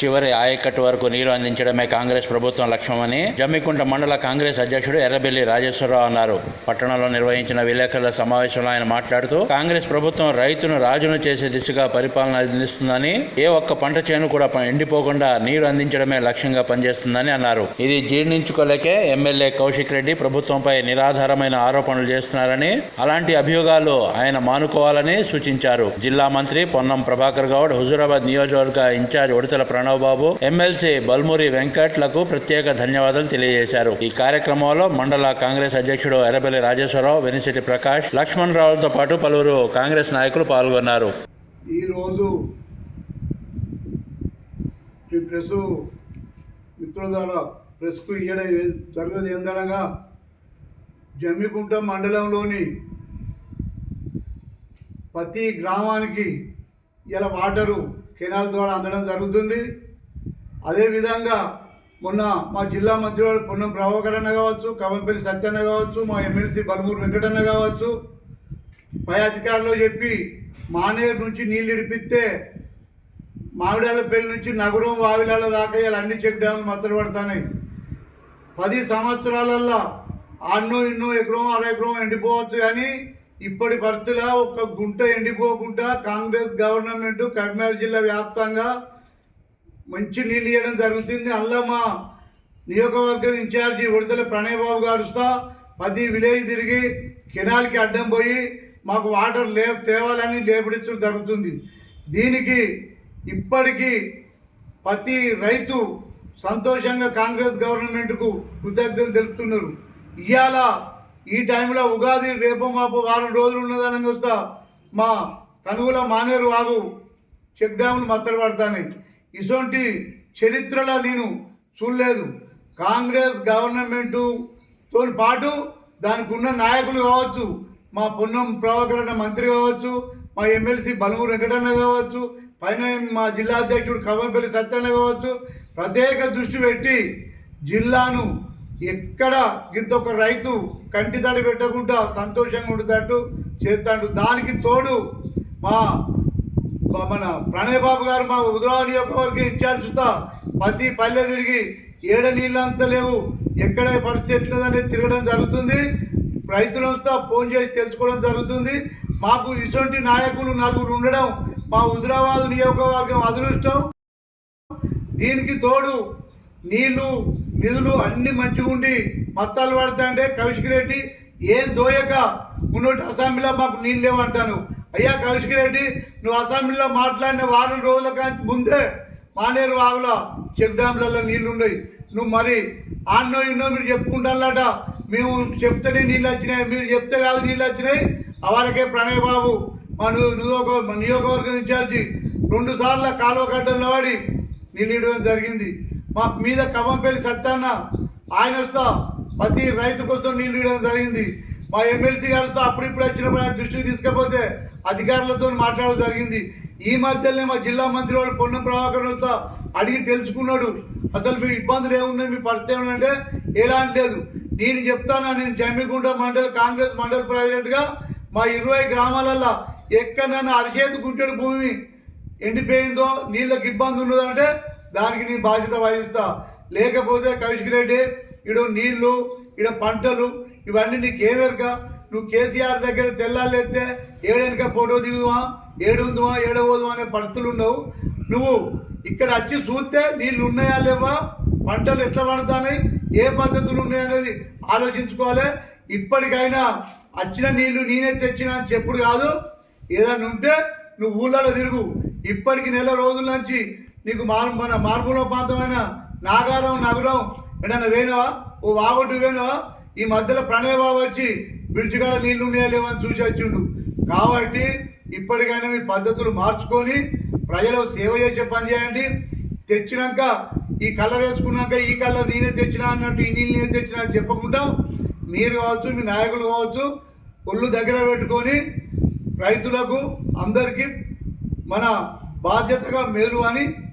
చివరి ఆయకట్టు వరకు నీరు అందించడమే కాంగ్రెస్ ప్రభుత్వం లక్ష్యమని జమ్మికుంట మండల కాంగ్రెస్ అధ్యక్షుడు ఎర్రబెల్లి రాజేశ్వరరావు అన్నారు. పట్టణంలో నిర్వహించిన విలేకరుల సమావేశంలో ఆయన మాట్లాడుతూ కాంగ్రెస్ ప్రభుత్వం రైతును రాజును చేసే దిశగా పరిపాలన అందిస్తుందని ఏ ఒక్క పంట చేను కూడా ఎండిపోకుండా నీరు అందించడమే లక్ష్యంగా పనిచేస్తుందని అన్నారు. ఇది జీర్ణించుకోలేకే ఎమ్మెల్యే కౌశిక్ రెడ్డి ప్రభుత్వంపై నిరాధారమైన ఆరోపణలు చేస్తున్నారని అలాంటి అభియోగాలు ఆయన మానుకోవాలని సూచించారు. జిల్లా మంత్రి పొన్నం ప్రభాకర్ గౌడ్ హుజూరాబాద్ నియోజకవర్గ ఇన్ఛార్జ్ ఉడతల ప్రణాళిక బాబు ఎమ్మెల్సీ బల్మూరి వెంకట్లకు ప్రత్యేక ధన్యవాదాలు తెలియజేశారు. ఈ కార్యక్రమంలో మండల కాంగ్రెస్ అధ్యక్షుడు ఎర్రబెల్లి రాజేశ్వరరావు వెనిశెట్టి ప్రకాష్ లక్ష్మణ్ రావులతో పాటు పలువురు కాంగ్రెస్ నాయకులు పాల్గొన్నారు. ఈరోజు ఈ ప్రెస్ మిత్రుల ద్వారా ప్రెస్కు ఇయ్యడం జరగదు. ఏందనగా జమ్మికుంట మండలంలోని ప్రతి గ్రామానికి ఇలా వాటరు కెనాల్ ద్వారా అందడం జరుగుతుంది. అదేవిధంగా మొన్న మా జిల్లా మంత్రివాడు పొన్నం ప్రభాకర్ అన్న కావచ్చు కవంపల్లి సత్యన్న కావచ్చు మా ఎమ్మెల్సీ బలమూరు వెంకటన్న కావచ్చు పై అధికారులు చెప్పి మానేరు నుంచి నీళ్ళు ఇడిపిస్తే మామిడాలపల్లి నుంచి నగరం వావిలాల దాకా ఇలా అన్ని చెక్ డ్యాములు మత్తలు పడుతున్నాయి. పది సంవత్సరాలల్లో అన్నో ఇన్నో ఎకరం అర ఎకరం ఎండిపోవచ్చు కానీ ఇప్పటి పరిస్థితిలో ఒక గుంట ఎండిపోకుండా కాంగ్రెస్ గవర్నమెంట్ కరీంనగర్ జిల్లా వ్యాప్తంగా మంచి నీళ్ళు ఇవ్వడం జరుగుతుంది. అందులో మా నియోజకవర్గం ఇన్ఛార్జి విడుదల ప్రణయ్ బాబు పది విలేజ్ తిరిగి కెనాల్కి అడ్డం పోయి మాకు వాటర్ లే తేవాలని లేపడించడం జరుగుతుంది. దీనికి ఇప్పటికీ ప్రతి రైతు సంతోషంగా కాంగ్రెస్ గవర్నమెంట్కు కృతజ్ఞతలు తెలుపుతున్నారు. ఇవాళ ఈ టైంలో ఉగాది రేపు మాపు వారం రోజులు ఉన్నదని వస్తా మా కనుగోల మానేరు వాగు చెక్ డ్యాములు మత్తలు పడతాయి ఇటువంటి చరిత్రలో నేను చూడలేదు. కాంగ్రెస్ గవర్నమెంటుతో పాటు దానికి ఉన్న నాయకులు కావచ్చు మా పొన్నం ప్రభాకరణ మంత్రి కావచ్చు మా ఎమ్మెల్సీ బలమూరు వెంకటన్న కావచ్చు పైన మా జిల్లా అధ్యక్షుడు కవ్వంపల్లి సత్యన్న కావచ్చు ప్రత్యేక దృష్టి పెట్టి జిల్లాను ఎక్కడ ఇంత ఒక రైతు కంటి తడి పెట్టకుండా సంతోషంగా ఉండేటట్టు చేస్తాడు. దానికి తోడు మా మన ప్రణయ్ బాబు గారు మా ఉదరావు నియోజకవర్గం ఇన్ఛార్జ్ చూస్తా ప్రతి పల్లె తిరిగి ఏడ నీళ్ళు లేవు ఎక్కడ పరిస్థితి ఎట్లేదనేది తిరగడం జరుగుతుంది. రైతులంతా ఫోన్ చేసి తెలుసుకోవడం జరుగుతుంది. మాకు ఇటువంటి నాయకులు నలుగురు ఉండడం మా హుజరాబాద్ నియోజకవర్గం అదృష్టం. దీనికి తోడు నీళ్ళు నిధులు అన్ని మంచిగా ఉండి మత్తాలు పడతాయంటే కౌశిక్ రెడ్డి ఏం దోయక? ఉన్నట్టు అసెంబ్లీలో మాకు నీళ్ళు లేవంటాను. అయ్యా కౌశిక్ రెడ్డి నువ్వు అసెంబ్లీలో మాట్లాడిన వారం రోజుల కానీ ముందే మానేరు వాగులో చెక్ డ్యాంలలో నీళ్ళు ఉన్నాయి నువ్వు మరి ఆన్నో ఇన్నో మీరు చెప్పుకుంటానులాట. మేము చెప్తేనే నీళ్ళు వచ్చినాయి మీరు చెప్తే కాదు నీళ్ళు వచ్చినాయి. అవరకే ప్రణయ్ బాబు మా ను- నియోజక మా ఇన్ఛార్జి రెండు సార్లు కాలువ గడ్డల్లో వాడి నీళ్ళు ఇవ్వడం జరిగింది. మా మీద కవ్వంపల్లి సత్యాన్న ఆయన వస్తా ప్రతి రైతు కోసం నీళ్ళు ఇవ్వడం జరిగింది. మా ఎమ్మెల్సీ గారితో అప్పుడిప్పుడు వచ్చినప్పుడు ఆయన దృష్టికి తీసుకపోతే అధికారులతో మాట్లాడడం జరిగింది. ఈ మధ్యలోనే మా జిల్లా మంత్రి వాళ్ళు పొన్నం ప్రభాకర్తో అడిగి తెలుసుకున్నాడు. అసలు మీ ఇబ్బందులు ఏమున్నాయి మీ పరిస్థితి ఏమంటే ఎలాంటి లేదు. నేను చెప్తాను నేను జమ్మిగుంట మండల కాంగ్రెస్ మండల ప్రెసిడెంట్గా మా ఇరవై గ్రామాలల్లో ఎక్కడైనా అరిచేతి గుంటెడు భూమి ఎండిపోయిందో నీళ్ళకి ఇబ్బంది ఉన్నదంటే దానికి నేను బాధ్యత వహిస్తా. లేకపోతే కౌశిక్ రెడ్డి ఇడు నీళ్ళు ఇడ పంటలు ఇవన్నీ నీకు ఏమెరక నువ్వు కేసీఆర్ దగ్గర తెల్లాలెత్తే ఏడెనక ఫోటో దిగుదామా? ఏడు ఉందామా అనే పరిస్థితులు ఉండవు. నువ్వు ఇక్కడ వచ్చి చూస్తే నీళ్ళు ఉన్నాయా లేవా? పంటలు ఎట్లా పండుతాయి ఏ పద్ధతులు ఉన్నాయనేది ఆలోచించుకోవాలి. ఇప్పటికైనా వచ్చిన నీళ్ళు నేనే తెచ్చిన అని చెప్పుడు కాదు. ఏదైనా ఉంటే నువ్వు ఊళ్ళలో తిరుగు. ఇప్పటికి నెల రోజుల నుంచి నీకు మార్ మన మార్పులో ప్రాంతమైన నాగారం నగరం ఏదైనా వేనవా ఓ వాగొట్టు వేనవా ఈ మధ్యలో ప్రణయబాబు వచ్చి బ్రిడ్జ్ కాడ నీళ్ళు ఉన్నాయా చూసి వచ్చిండు. కాబట్టి ఇప్పటికైనా మీ పద్ధతులు మార్చుకొని ప్రజలకు సేవ చేసే పని చేయండి. తెచ్చినాక ఈ కలర్ వేసుకున్నాక ఈ కలర్ నేనే తెచ్చినా అన్నట్టు ఈ నీళ్ళు నేను తెచ్చినా అని చెప్పకుండా మీరు కావచ్చు మీ నాయకులు కావచ్చు ఒళ్ళు దగ్గర పెట్టుకొని రైతులకు అందరికీ మన బాధ్యతగా మేలు అని